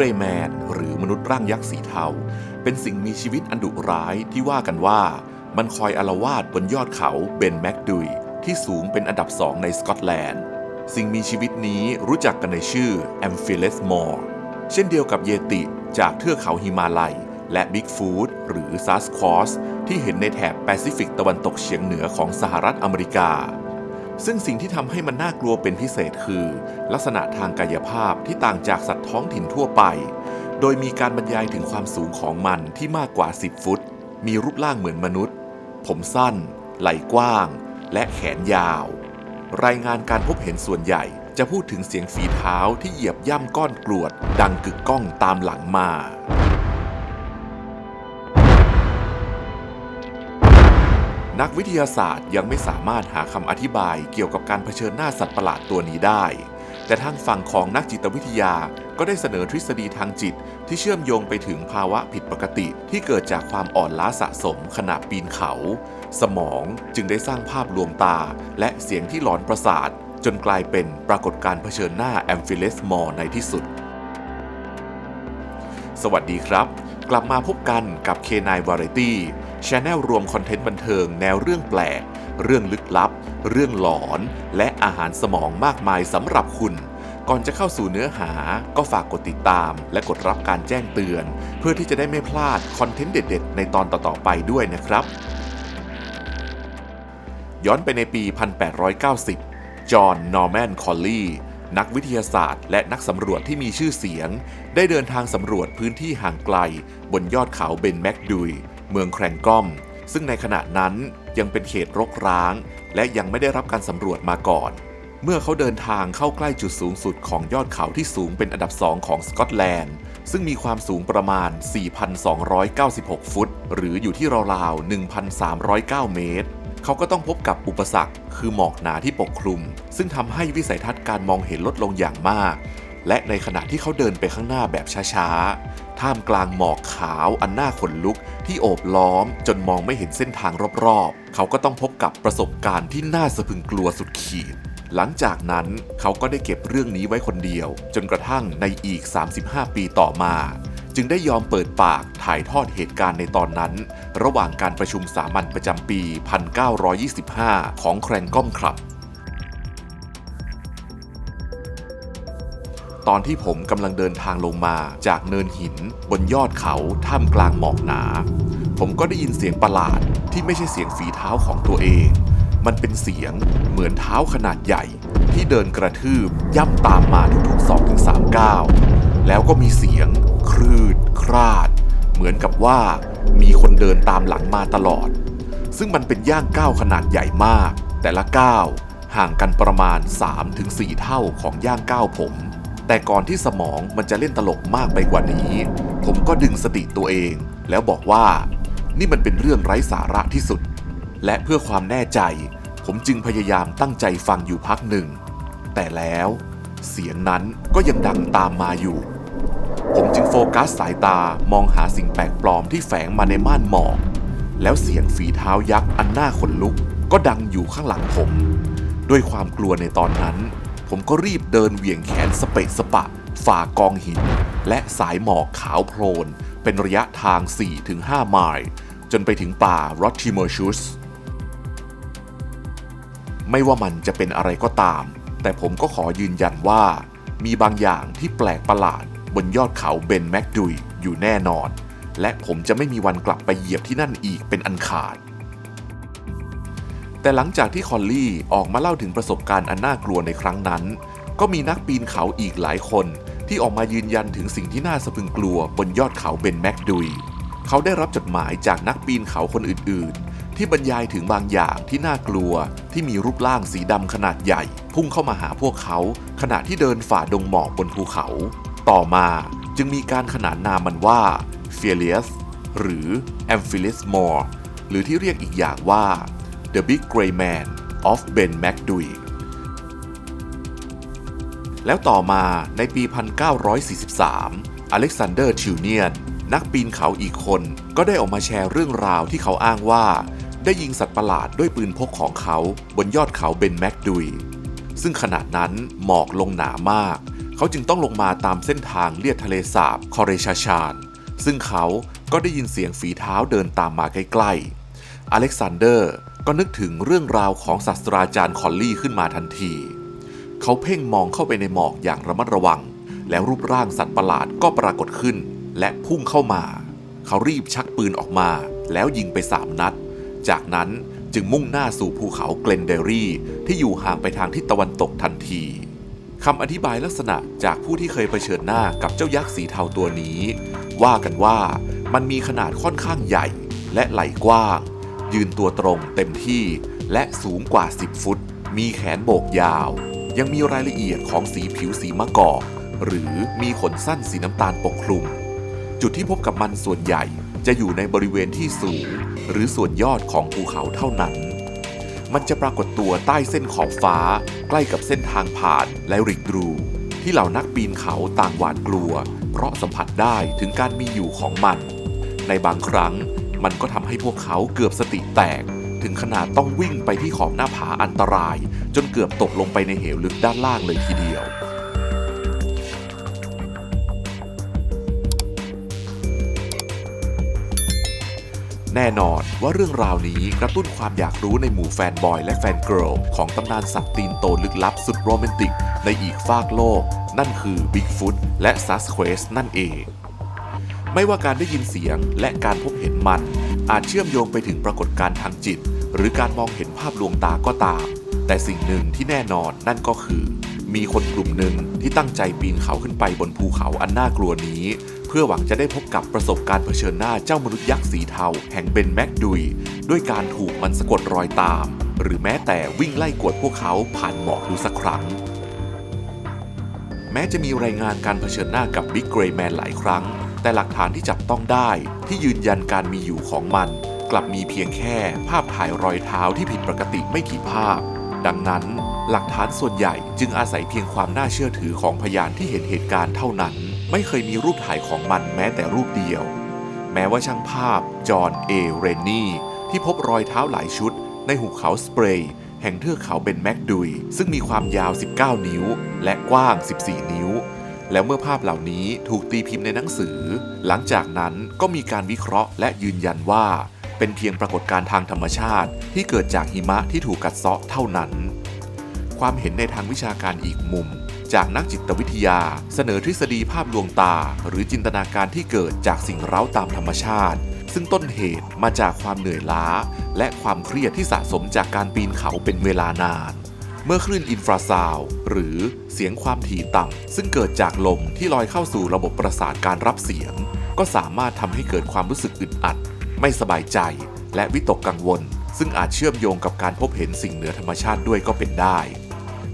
รย์แมนหรือมนุษย์ร่างยักษ์สีเทา เป็นสิ่งมีชีวิตอันดุร้ายที่ว่ากันว่า มันคอยอารวาดบนยอดเขาเบนแมกดุยที่สูงเป็นอันดับสองในสกอตแลนด์ สิ่งมีชีวิตนี้รู้จักกันในชื่อแอมฟิเลสมอร์เช่นเดียวกับเยติจากเทือกเขาฮิมาลัย และบิ๊กฟูดหรือซัสคอสที่เห็นในแถบแปซิฟิกตะวันตกเฉียงเหนือของสหรัฐอเมริกา ซึ่งสิ่งที่ทำให้มันน่ากลัวเป็นพิเศษคือ ลักษณะทางกายภาพที่ต่างจากสัตว์ท้องถิ่นทั่วไป โดยมีการบรรยายถึงความสูงของมันที่มากกว่า 10 ฟุต มีรูปร่างเหมือนมนุษย์ ผมสั้น ไหล่กว้าง และแขนยาว รายงานการพบเห็นส่วนใหญ่จะพูดถึงเสียงฝีเท้าที่เหยียบย่ำก้อนกรวด ดังกึกก้องตามหลังมา นักวิทยาศาสตร์ยังไม่สามารถหาคำอธิบายเกี่ยวกับการเผชิญหน้าสัตว์ประหลาดตัวนี้ได้ แต่ทางฝั่งของนักจิตวิทยาก็ได้เสนอทฤษฎีทางจิต ที่เชื่อมโยงไปถึงภาวะผิดปกติ ที่เกิดจากความอ่อนล้าสะสมขณะปีนเขา สมองจึงได้สร้างภาพลวงตา และเสียงที่หลอนประสาท จนกลายเป็นปรากฏการณ์เผชิญหน้าแอมฟิเลสมอร์ในที่สุด สวัสดีครับ กลับมาพบกันกับ K9 Variety Channel รวมคอนเทนต์บันเทิงแนวเรื่องแปลก เรื่องลึกลับ เรื่องหลอน และอาหารสมองมากมายสำหรับคุณ ก่อนจะเข้าสู่เนื้อหา ก็ฝากกดติดตาม และกดรับการแจ้งเตือน เพื่อที่จะได้ไม่พลาดคอนเทนต์เด็ด ๆ ในตอนต่อๆไปด้วยนะครับ ย้อนไปในปี 1890 จอห์น นอร์แมน คอลลีนักวิทยาศาสตร์และนักสำรวจที่มีชื่อเสียง ได้เดินทางสำรวจพื้นที่ห่างไกล บนยอดเขาเบนแมกดุย เมืองแครงกอม ซึ่งในขณะนั้นยังเป็นเขตรกร้าง และยังไม่ได้รับการสำรวจมาก่อน เมื่อเขาเดินทางเข้าใกล้จุดสูงสุดของยอดเขาที่สูงเป็นอันดับสองของสกอตแลนด์ ซึ่งมีความสูงประมาณ 4,296 ฟุต หรืออยู่ที่ราวๆ 1,309 เมตรเขาก็ต้องพบกับอุปสรรคคือหมอกหนาที่ปกคลุม ซึ่งทำให้วิสัยทัศน์การมองเห็นลดลงอย่างมาก และในขณะที่เขาเดินไปข้างหน้าแบบช้าๆ ท่ามกลางหมอกขาวอันน่าขนลุกที่โอบล้อมจนมองไม่เห็นเส้นทางรอบๆ เขาก็ต้องพบกับประสบการณ์ที่น่าสะพึงกลัวสุดขีด หลังจากนั้นเขาก็ได้เก็บเรื่องนี้ไว้คนเดียว จนกระทั่งในอีก 35 ปีต่อมา จึงได้ยอมเปิดปากถ่ายทอดเหตุการณ์ในตอนนั้น ระหว่างการประชุมสามัญประจำปี 1925 ของแครงก้อมครับ ตอนที่ผมกำลังเดินทางลงมาจากเนินหิน บนยอดเขาท่ามกลางหมอกหนา ผมก็ได้ยินเสียงประหลาดที่ไม่ใช่เสียงฝีเท้าของตัวเอง มันเป็นเสียงเหมือนเท้าขนาดใหญ่ ที่เดินกระทืบย่ำตามมาทุกๆ2-3ก้าวแล้วก็มีเสียง ครืด คราด เหมือนกับว่า มีคนเดินตามหลังมาตลอด ซึ่งมันเป็นย่างก้าวขนาดใหญ่มาก แต่ละก้าวห่างกันประมาณ 3-4 เท่าของย่างก้าวผม แต่ก่อนที่สมองมันจะเล่นตลกมากไปกว่านี้ ผมก็ดึงสติตัวเอง แล้วบอกว่า นี่มันเป็นเรื่องไร้สาระที่สุด และเพื่อความแน่ใจ ผมจึงพยายามตั้งใจฟังอยู่พักหนึ่ง แต่แล้วเสียงนั้นก็ยังดังตามมาอยู่ ผมจึงโฟกัสสายตามองหาสิ่งแปลกปลอมที่แฝงมาในม่านหมอก แล้วเสียงฝีเท้ายักษ์อันน่าขนลุก ก็ดังอยู่ข้างหลังผม ด้วยความกลัวในตอนนั้น ผมก็รีบเดินเหวี่ยงแขนสเปะสปะ ฝ่ากองหิน และสายหมอกขาวโพลน เป็นระยะทาง 4-5 ไมล์จนไปถึงป่ารอตติเมอร์ชุสไม่ว่ามันจะเป็นอะไรก็ตาม แต่ผมก็ขอยืนยันว่า มีบางอย่างที่แปลกประหลาด บนยอดเขาเบนแมกดุยอยู่แน่นอน และผมจะไม่มีวันกลับไปเหยียบที่นั่นอีกเป็นอันขาด แต่หลังจากที่คอลลี่ออกมาเล่าถึงประสบการณ์อันน่ากลัวในครั้งนั้น ก็มีนักปีนเขาอีกหลายคน ที่ออกมายืนยันถึงสิ่งที่น่าสะพึงกลัวบนยอดเขาเบนแม็กดุย เขาได้รับจดหมายจากนักปีนเขาคนอื่น ๆ ที่บรรยายถึงบางอย่างที่น่ากลัว ที่มีรูปร่างสีดำขนาดใหญ่ พุ่งเข้ามาหาพวกเขา ขณะที่เดินฝ่าดงหมอกบนภูเขา ต่อมาจึงมีการขนานนามมันว่า Fearless หรือ Amphilis More หรือที่เรียกอีกอย่างว่า The Big Grey Man of Ben McDuy แล้วต่อมาในปี 1943 อเล็กซานเดอร์ทิวเนียน นักปีนเขาอีกคนก็ได้ออกมาแชร์เรื่องราวที่เขาอ้างว่า ได้ยิงสัตว์ประหลาดด้วยปืนพกของเขาบนยอดเขาเบนแมกดุย ซึ่งขณะนั้นหมอกลงหนามาก เขาจึงต้องลงมาตามเส้นทางเลียดทะเลสาบคอเรชาชาน ซึ่งเขาก็ได้ยินเสียงฝีเท้าเดินตามมาใกล้ๆ อเล็กซานเดอร์ ก็นึกถึงเรื่องราวของศาสตราจารย์คอลลี่ขึ้นมาทันที เขาเพ่งมองเข้าไปในหมอกอย่างระมัดระวัง แล้วรูปร่างสัตว์ประหลาดก็ปรากฏขึ้น และพุ่งเข้ามา เขารีบชักปืนออกมา แล้วยิงไปสามนัด จากนั้นจึงมุ่งหน้าสู่ภูเขาเกลนเดรี่ ที่อยู่ห่างไปทางทิศตะวันตกทันทีคำอธิบายลักษณะจากผู้ที่เคยเผชิญหน้ากับเจ้ายักษ์สีเทาตัวนี้ ว่ากันว่ามันมีขนาดค่อนข้างใหญ่และไหล่กว้าง ยืนตัวตรงเต็มที่และสูงกว่า 10 ฟุต มีแขนโบกยาว ยังมีรายละเอียดของสีผิวสีมะกอก หรือมีขนสั้นสีน้ำตาลปกคลุม จุดที่พบกับมันส่วนใหญ่จะอยู่ในบริเวณที่สูง หรือส่วนยอดของภูเขาเท่านั้น มันจะปรากฏตัวใต้เส้นขอบฟ้า ใกล้กับเส้นทางผ่านและริกดรูที่เหล่านักปีนเขาต่างหวาดกลัว เพราะสัมผัสได้ถึงการมีอยู่ของมัน ในบางครั้ง มันก็ทำให้พวกเขาเกือบสติแตก ถึงขนาดต้องวิ่งไปที่ขอบหน้าผาอันตราย จนเกือบตกลงไปในเหวลึกด้านล่างเลยทีเดียวแน่นอนว่าเรื่องราวนี้กระตุ้นความอยากรู้ในหมู่แฟนบอยและแฟนเกิร์ลของตำนานสัตว์ตีนโตลึกลับสุดโรแมนติกในอีกฟากโลก นั่นคือ Bigfoot และ Sasquatch นั่นเอง ไม่ว่าการได้ยินเสียงและการพบเห็นมัน อาจเชื่อมโยงไปถึงปรากฏการณ์ทางจิต หรือการมองเห็นภาพลวงตาก็ตาม แต่สิ่งหนึ่งที่แน่นอนนั่นก็คือ มีคนกลุ่มหนึ่งที่ตั้งใจปีนเขาขึ้นไปบนภูเขาอันน่ากลัวนี้ เพื่อหวังจะได้พบกับประสบการณ์เผชิญหน้าเจ้ามนุษย์ยักษ์สีเทาแห่งเบนแม็กดุยด้วยการถูกมันสะกดรอยตาม หรือแม้แต่วิ่งไล่กวดพวกเขาผ่านหมอกดูสักครั้งแม้จะมีรายงานการเผชิญหน้ากับบิ๊กเกรย์แมนหลายครั้ง แต่หลักฐานที่จับต้องได้ที่ยืนยันการมีอยู่ของมัน กลับมีเพียงแค่ภาพถ่ายรอยเท้าที่ผิดปกติไม่กี่ภาพ ดังนั้น หลักฐานส่วนใหญ่จึงอาศัยเพียงความน่าเชื่อถือของพยานที่เห็นเหตุการณ์เท่านั้น ไม่เคยมีรูปถ่ายของมันแม้แต่รูปเดียว แม้ว่าช่างภาพ จอห์นเอเรนนี่ ที่พบรอยเท้าหลายชุด ในหุบเขาสเปรย์แห่งเทือกเขาเบนแมกดุย ซึ่งมีความยาว 19 นิ้ว และกว้าง 14 นิ้ว แล้วเมื่อภาพเหล่านี้ถูกตีพิมพ์ในหนังสือ หลังจากนั้นก็มีการวิเคราะห์และยืนยันว่า เป็นเพียงปรากฏการณ์ทางธรรมชาติ ที่เกิดจากหิมะที่ถูกกัดเซาะเท่านั้น ความเห็นในทางวิชาการอีกมุม จากนักจิตวิทยา เสนอทฤษฎีภาพลวงตา หรือจินตนาการที่เกิดจากสิ่งเร้าตามธรรมชาติ ซึ่งต้นเหตุมาจากความเหนื่อยล้า และความเครียดที่สะสมจากการปีนเขาเป็นเวลานาน มื่อคลื่นอินฟราซาวด์หรือเสียงความถี่ต่ำซึ่งเกิดจากลมที่ลอยเข้าสู่ระบบประสาทการรับเสียง ก็สามารถทำให้เกิดความรู้สึกอึดอัด ไม่สบายใจ และวิตกกังวล ซึ่งอาจเชื่อมโยงกับการพบเห็นสิ่งเหนือธรรมชาติด้วยก็เป็นได้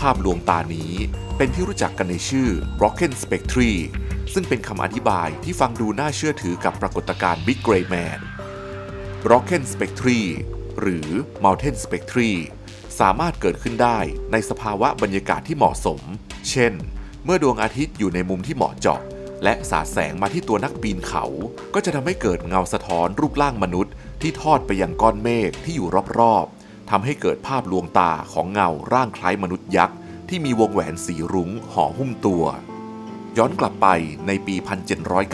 ภาพลวงตานี้เป็นที่รู้จักกันในชื่อ Brocken Spectre ซึ่งเป็นคำอธิบายที่ฟังดูน่าเชื่อถือกับปรากฏการณ์ Big Grey Man Brocken Spectre หรือ Mountain Spectre สามารถเกิดขึ้นได้ในสภาวะบรรยากาศที่เหมาะสม เช่น เมื่อดวงอาทิตย์อยู่ในมุมที่เหมาะเจาะ และสาดแสงมาที่ตัวนักปีนเขา ก็จะทำให้เกิดเงาสะท้อนรูปร่างมนุษย์ ที่ทอดไปยังก้อนเมฆที่อยู่รอบๆทำให้เกิดภาพลวงตาของเงาร่างคล้ายมนุษย์ยักษ์ที่มีวงแหวนสีรุ้งห่อหุ้มตัว ย้อนกลับไปในปี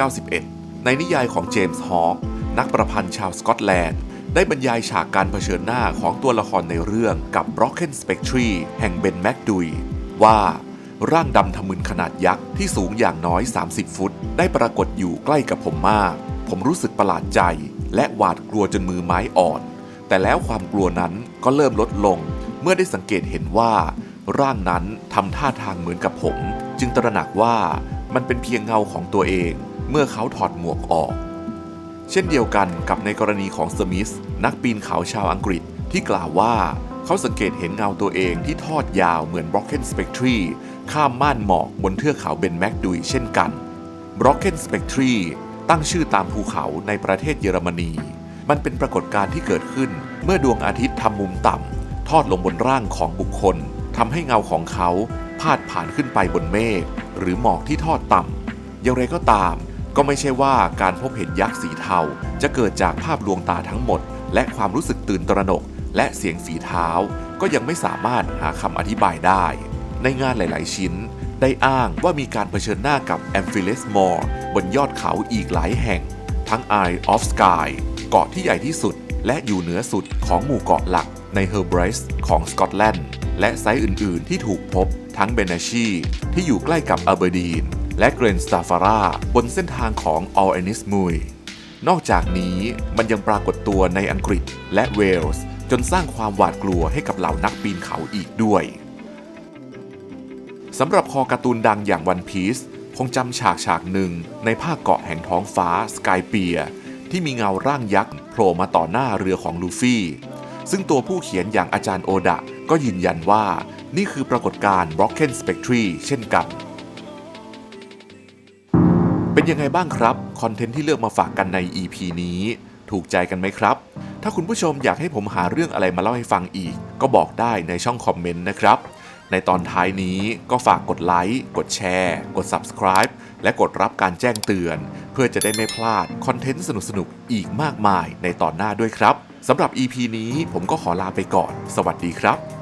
1791 ในนิยายของเจมส์ฮอคนักประพันธ์ชาวสกอตแลนด์ ได้บรรยายฉากการเผชิญหน้าของตัวละครในเรื่องกับ Broken Spectre แห่งเบนแม็กดุยว่าร่างดำทะมึนขนาดยักษ์ที่สูงอย่างน้อย 30 ฟุต ได้ปรากฏอยู่ใกล้กับผมมาก ผมรู้สึกประหลาดใจ และหวาดกลัวจนมือไม้อ่อน แต่แล้วความกลัวนั้นก็เริ่มลดลง เมื่อได้สังเกตเห็นว่า ร่างนั้นทำท่าทางเหมือนกับผม จึงตระหนักว่ามันเป็นเพียงเงาของตัวเอง เมื่อเขาถอดหมวกออก เช่นเดียวกันกับในกรณีของสมิธนักปีนเขาชาวอังกฤษที่กล่าวว่า เขาสังเกตเห็นเงาตัวเองที่ทอดยาวเหมือน Brocken Spectre ข้ามม่านหมอกบนเทือกเขาเบนแม็กดุยเช่นกัน Brocken Spectre ตั้งชื่อตามภูเขาในประเทศเยอรมนี มันเป็นปรากฏการณ์ที่เกิดขึ้น เมื่อดวงอาทิตย์ทำมุมต่ำทอดลงบนร่างของบุคคลทำให้เงาของเขาพาดผ่านขึ้นไปบนเมฆหรือหมอกที่ทอดต่ำอย่างไรก็ตาม ก็ไม่ใช่ว่าการพบเห็นยักษ์สีเทา จะเกิดจากภาพลวงตาทั้งหมด และความรู้สึกตื่นตระหนก และเสียงฝีเท้า ก็ยังไม่สามารถหาคำอธิบายได้ ในงานหลาย ๆ ชิ้น ได้อ้างว่ามีการเผชิญหน้ากับแอมฟิเลสมอร์บนยอดเขาอีกหลายแห่ง ทั้ง Eye of Sky เกาะที่ใหญ่ที่สุด และอยู่เหนือสุดของหมู่เกาะหลักในเฮอร์เบรสของสกอตแลนด์และไซต์อื่น ๆ ที่ถูกพบทั้งเบนชีที่อยู่ใกล้กับอัลเบอร์ดีน และเกรนสตาฟาร่าบนเส้นทางของออลเอนิสมุยนอกจากนี้มันยังปรากฏตัวในอังกฤษและเวลส์ จนสร้างความหวาดกลัวให้กับเหล่านักปีนเขาอีกด้วยสำหรับคอการ์ตูนดังอย่างวันพีซคงจำฉากฉากหนึ่งในภาคเกาะแห่งท้องฟ้าสกายเปียที่มีเงาร่างยักษ์โผล่มาต่อหน้าเรือของลูฟี่ ซึ่งตัวผู้เขียนอย่างอาจารย์โอดะก็ยืนยันว่านี่คือปรากฏการณ์ Brocken Spectre เช่นกัน เป็นยังไงบ้างครับคอนเทนต์ที่เลือกมาฝากกันใน EP นี้ ถูกใจกันไหมครับ ถ้าคุณผู้ชมอยากให้ผมหาเรื่องอะไรมาเล่าให้ฟังอีก ก็บอกได้ในช่องคอมเมนต์นะครับ ในตอนท้ายนี้ก็ฝากกดไลค์กดแชร์ กด Subscribe และกดรับการแจ้งเตือน เพื่อจะได้ไม่พลาดคอนเทนต์สนุกๆอีกมากมายในตอนหน้าด้วยครับสำหรับ EP นี้ผมก็ขอลาไปก่อน สวัสดีครับ